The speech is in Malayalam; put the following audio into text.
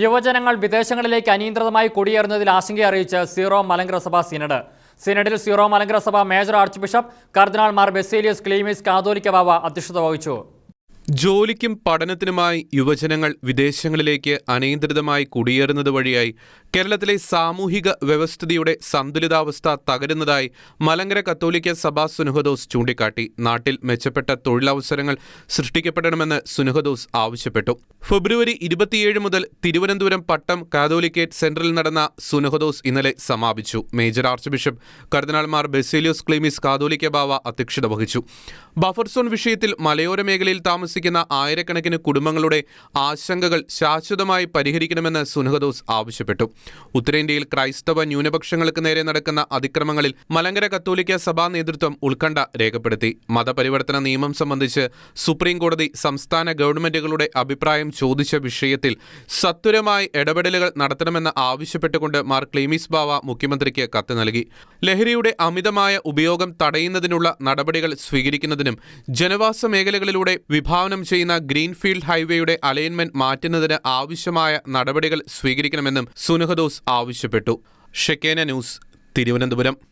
യുവജനങ്ങൾ വിദേശങ്ങളിലേക്ക് അനിയന്ത്രിതമായി കുടിയേറുന്നതിൽ ആശങ്ക അറിയിച്ച് സീറോ മലങ്കര സഭ സിനഡ്. സിനഡിൽ സീറോ മലങ്കര സഭ മേജർ ആർച്ച് ബിഷപ്പ് കർദിനാൾ മാർ ബെസേലിയസ് ക്ലീമീസ് കാതോലിക്ക ബാവ അധ്യക്ഷത വഹിച്ചു. ജോലിക്കും പഠനത്തിനുമായി യുവജനങ്ങൾ വിദേശങ്ങളിലേക്ക് അനിയന്ത്രിതമായി കുടിയേറുന്നത് വഴിയായി കേരളത്തിലെ സാമൂഹിക വ്യവസ്ഥിതിയുടെ സന്തുലിതാവസ്ഥ തകരുന്നതായി മലങ്കര കത്തോലിക്ക സഭാ സുനുഹദോസ് ചൂണ്ടിക്കാട്ടി. നാട്ടിൽ മെച്ചപ്പെട്ട തൊഴിലവസരങ്ങൾ സൃഷ്ടിക്കപ്പെടണമെന്ന് സുനുഹദോസ് ആവശ്യപ്പെട്ടു. ഫെബ്രുവരി ഇരുപത്തിയേഴ് മുതൽ തിരുവനന്തപുരം പട്ടം കാതോലിക്കേറ്റ് സെന്ററിൽ നടന്ന സുനുഹദോസ് ഇന്നലെ സമാപിച്ചു. മേജർ ആർച്ച് ബിഷപ്പ് കർദിനാൾമാർ ബെസേലിയോസ് ക്ലീമിസ് കാതോലിക്ക ബാവ അധ്യക്ഷത വഹിച്ചു. ബഫർസോൺ വിഷയത്തിൽ മലയോര മേഖലയിൽ താമസിക്കുന്ന ആയിരക്കണക്കിന് കുടുംബങ്ങളുടെ ആശങ്കകൾ ശാശ്വതമായി പരിഹരിക്കണമെന്ന് സുനഹദോസ് ആവശ്യപ്പെട്ടു. ഉത്തരേന്ത്യയിൽ ക്രൈസ്തവ ന്യൂനപക്ഷങ്ങൾക്ക് നേരെ നടക്കുന്ന അതിക്രമങ്ങളിൽ മലങ്കര കത്തോലിക്ക സഭാ നേതൃത്വം ഉത്കണ്ഠ രേഖപ്പെടുത്തി. മതപരിവർത്തന നിയമം സംബന്ധിച്ച് സുപ്രീം കോടതി സംസ്ഥാന ഗവൺമെന്റുകളുടെ അഭിപ്രായം ചോദിച്ച വിഷയത്തിൽ സത്വരമായി ഇടപെടലുകൾ നടത്തണമെന്ന് ആവശ്യപ്പെട്ടുകൊണ്ട് മാർ ക്ലീമിസ് ബാവ മുഖ്യമന്ത്രിക്ക് കത്ത് നൽകി. ലഹരിയുടെ അമിതമായ ഉപയോഗം തടയുന്നതിനുള്ള നടപടികൾ സ്വീകരിക്കുന്നതിനും ജനവാസ മേഖലകളിലൂടെ വിഭാവനം ചെയ്യുന്ന ഗ്രീൻഫീൽഡ് ഹൈവേയുടെ അലൈൻമെന്റ് മാറ്റുന്നതിന് ആവശ്യമായ നടപടികൾ സ്വീകരിക്കണമെന്നും സുനഹദോസ് ആവശ്യപ്പെട്ടു. ഷെക്കേന ന്യൂസ് തിരുവനന്തപുരം.